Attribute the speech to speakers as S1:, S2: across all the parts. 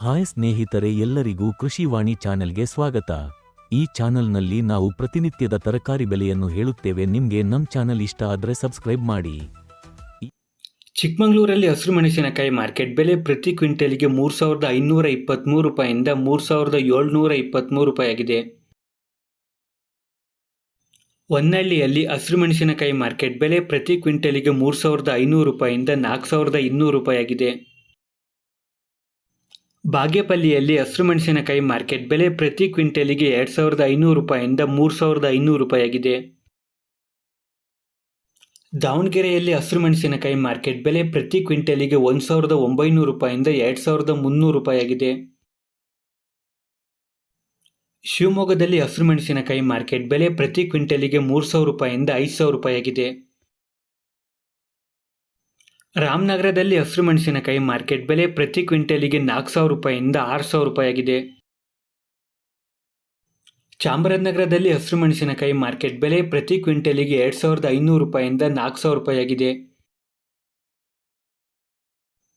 S1: Hi ಸ್ನೇಹಿತರೆ ಎಲ್ಲರಿಗೂ ಕೃಷಿವಾಣಿ ಚಾನೆಲ್ಗೆ ಸ್ವಾಗತ. ಈ ಚಾನೆಲ್ನಲ್ಲಿ ನಾವು ಪ್ರತಿನಿತ್ಯದ ತರಕಾರಿ ಬೆಲೆಯನ್ನು ಹೇಳುತ್ತೇವೆ. ನಿಮಗೆ ನಮ್ಮ ಚಾನೆಲ್ ಇಷ್ಟ ಆದರೆ ಸಬ್ಸ್ಕ್ರೈಬ್ ಮಾಡಿ.
S2: ಚಿಕ್ಕಮಗಳೂರಲ್ಲಿ ಹಸಿರು ಮೆಣಸಿನಕಾಯಿ ಮಾರ್ಕೆಟ್ ಬೆಲೆ ಪ್ರತಿ ಕ್ವಿಂಟಲ್ಗೆ ಮೂರು ಸಾವಿರದ ಐನೂರ ಇಪ್ಪತ್ತ್ಮೂರು ರೂಪಾಯಿಂದ ಮೂರು ಸಾವಿರದ ಏಳ್ನೂರ ಇಪ್ಪತ್ತ್ಮೂರು ರೂಪಾಯಿ ಆಗಿದೆ ಹೊನ್ನಳ್ಳಿಯಲ್ಲಿ ಹಸಿರು ಮೆಣಸಿನಕಾಯಿ ಮಾರ್ಕೆಟ್ ಬೆಲೆ ಪ್ರತಿ ಕ್ವಿಂಟಲ್ಗೆ ಮೂರು ಸಾವಿರದ ಐನೂರು ರೂಪಾಯಿಂದ ನಾಲ್ಕು ಸಾವಿರದ ಇನ್ನೂರು ರೂಪಾಯಿ ಆಗಿದೆ ಬಾಗೇಪಲ್ಲಿಯಲ್ಲಿ ಹಸಿರು ಮೆಣಸಿನಕಾಯಿ ಮಾರ್ಕೆಟ್ ಬೆಲೆ ಪ್ರತಿ ಕ್ವಿಂಟಲಿಗೆ ಎರಡು ಸಾವಿರದ ಐನೂರು ರೂಪಾಯಿಂದ ಮೂರು ಸಾವಿರದ ಐನೂರು ರೂಪಾಯಿ ಆಗಿದೆ ದಾವಣಗೆರೆಯಲ್ಲಿ ಹಸಿರು ಮೆಣಸಿನಕಾಯಿ ಮಾರ್ಕೆಟ್ ಬೆಲೆ ಪ್ರತಿ ಕ್ವಿಂಟಲಿಗೆ ಒಂದು ಸಾವಿರದ ಒಂಬೈನೂರು ರೂಪಾಯಿಂದ ಎರಡು ಸಾವಿರದ ಮುನ್ನೂರು ರೂಪಾಯಿ ಆಗಿದೆ ಶಿವಮೊಗ್ಗದಲ್ಲಿ ಹಸಿರು ಮೆಣಸಿನಕಾಯಿ ಮಾರ್ಕೆಟ್ ಬೆಲೆ ಪ್ರತಿ ಕ್ವಿಂಟಲಿಗೆ ಮೂರು ಸಾವಿರ ರೂಪಾಯಿಂದ ಐದು ಸಾವಿರ ರೂಪಾಯಿ ಆಗಿದೆ ರಾಮನಗರದಲ್ಲಿ ಹಸಿರು ಮೆಣಸಿನಕಾಯಿ ಮಾರ್ಕೆಟ್ ಬೆಲೆ ಪ್ರತಿ ಕ್ವಿಂಟಲಿಗೆ ನಾಲ್ಕು ಸಾವಿರ ರೂಪಾಯಿಂದ ಆರು ಸಾವಿರ ರೂಪಾಯಿ ಆಗಿದೆ ಚಾಮರಾಜನಗರದಲ್ಲಿ ಹಸಿರು ಮೆಣಸಿನಕಾಯಿ ಮಾರ್ಕೆಟ್ ಬೆಲೆ ಪ್ರತಿ ಕ್ವಿಂಟಲಿಗೆ ಎರಡು ಸಾವಿರದ ಐನೂರು ರೂಪಾಯಿಂದ ನಾಲ್ಕು ಸಾವಿರ ರೂಪಾಯಿ ಆಗಿದೆ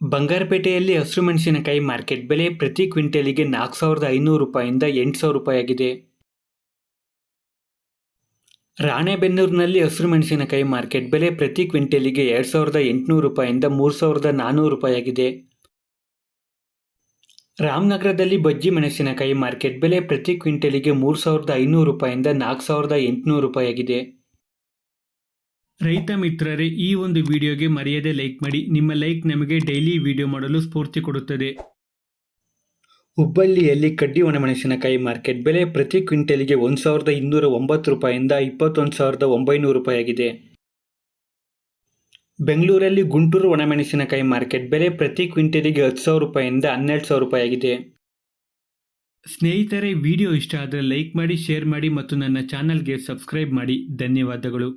S2: ಬಂಗಾರಪೇಟೆಯಲ್ಲಿ ಹಸಿರು ಮೆಣಸಿನಕಾಯಿ ಮಾರ್ಕೆಟ್ ಬೆಲೆ ಪ್ರತಿ ಕ್ವಿಂಟಲಿಗೆ ನಾಲ್ಕು ಸಾವಿರದ ಐನೂರು ರೂಪಾಯಿಂದ ಎಂಟು ಸಾವಿರ ರೂಪಾಯಿ ಆಗಿದೆ ರಾಣೆಬೆನ್ನೂರಿನಲ್ಲಿ ಹಸಿರು ಮೆಣಸಿನಕಾಯಿ ಮಾರ್ಕೆಟ್ ಬೆಲೆ ಪ್ರತಿ ಕ್ವಿಂಟಲಿಗೆ ಎರಡು ಸಾವಿರದ ಎಂಟುನೂರು ರೂಪಾಯಿಂದ ಮೂರು ಸಾವಿರದ ನಾನ್ನೂರು ರೂಪಾಯಿಯಾಗಿದೆ. ರಾಮನಗರದಲ್ಲಿ ಬಜ್ಜಿ ಮೆಣಸಿನಕಾಯಿ ಮಾರ್ಕೆಟ್ ಬೆಲೆ ಪ್ರತಿ ಕ್ವಿಂಟಲಿಗೆ ಮೂರು ಸಾವಿರದ ಐನೂರು ರೂಪಾಯಿಂದ ನಾಲ್ಕು ಸಾವಿರದ ಎಂಟುನೂರು ರೂಪಾಯಿಯಾಗಿದೆ. ರೈತ ಮಿತ್ರರೇ, ಈ ಒಂದು ವಿಡಿಯೋಗೆ ಮರೆಯದೆ ಲೈಕ್ ಮಾಡಿ. ನಿಮ್ಮ ಲೈಕ್ ನಮಗೆ ಡೈಲಿ ವಿಡಿಯೋ ಮಾಡಲು ಸ್ಫೂರ್ತಿ ಕೊಡುತ್ತದೆ. ಹುಬ್ಬಳ್ಳಿಯಲ್ಲಿ ಕಡ್ಡಿ ಒಣಮೆಣಸಿನಕಾಯಿ ಮಾರ್ಕೆಟ್ ಬೆಲೆ ಪ್ರತಿ ಕ್ವಿಂಟಲ್ಗೆ ಒಂದು ಸಾವಿರದ ಇನ್ನೂರ ಒಂಬತ್ತು ರೂಪಾಯಿಂದ ಇಪ್ಪತ್ತೊಂದು ಸಾವಿರದ ಒಂಬೈನೂರು ರೂಪಾಯಿಯಾಗಿದೆ ಬೆಂಗಳೂರಲ್ಲಿ ಗುಂಟೂರು ಒಣಮೆಣಸಿನಕಾಯಿ ಮಾರ್ಕೆಟ್ ಬೆಲೆ ಪ್ರತಿ ಕ್ವಿಂಟಲಿಗೆ ಹತ್ತು ಸಾವಿರ ರೂಪಾಯಿಂದ ಹನ್ನೆರಡು ಸಾವಿರ ರೂಪಾಯಿಯಾಗಿದೆ ಸ್ನೇಹಿತರೆ, ವಿಡಿಯೋ ಇಷ್ಟ ಆದರೆ ಲೈಕ್ ಮಾಡಿ, ಶೇರ್ ಮಾಡಿ ಮತ್ತು ನನ್ನ ಚಾನಲ್ಗೆ ಸಬ್ಸ್ಕ್ರೈಬ್ ಮಾಡಿ. ಧನ್ಯವಾದಗಳು.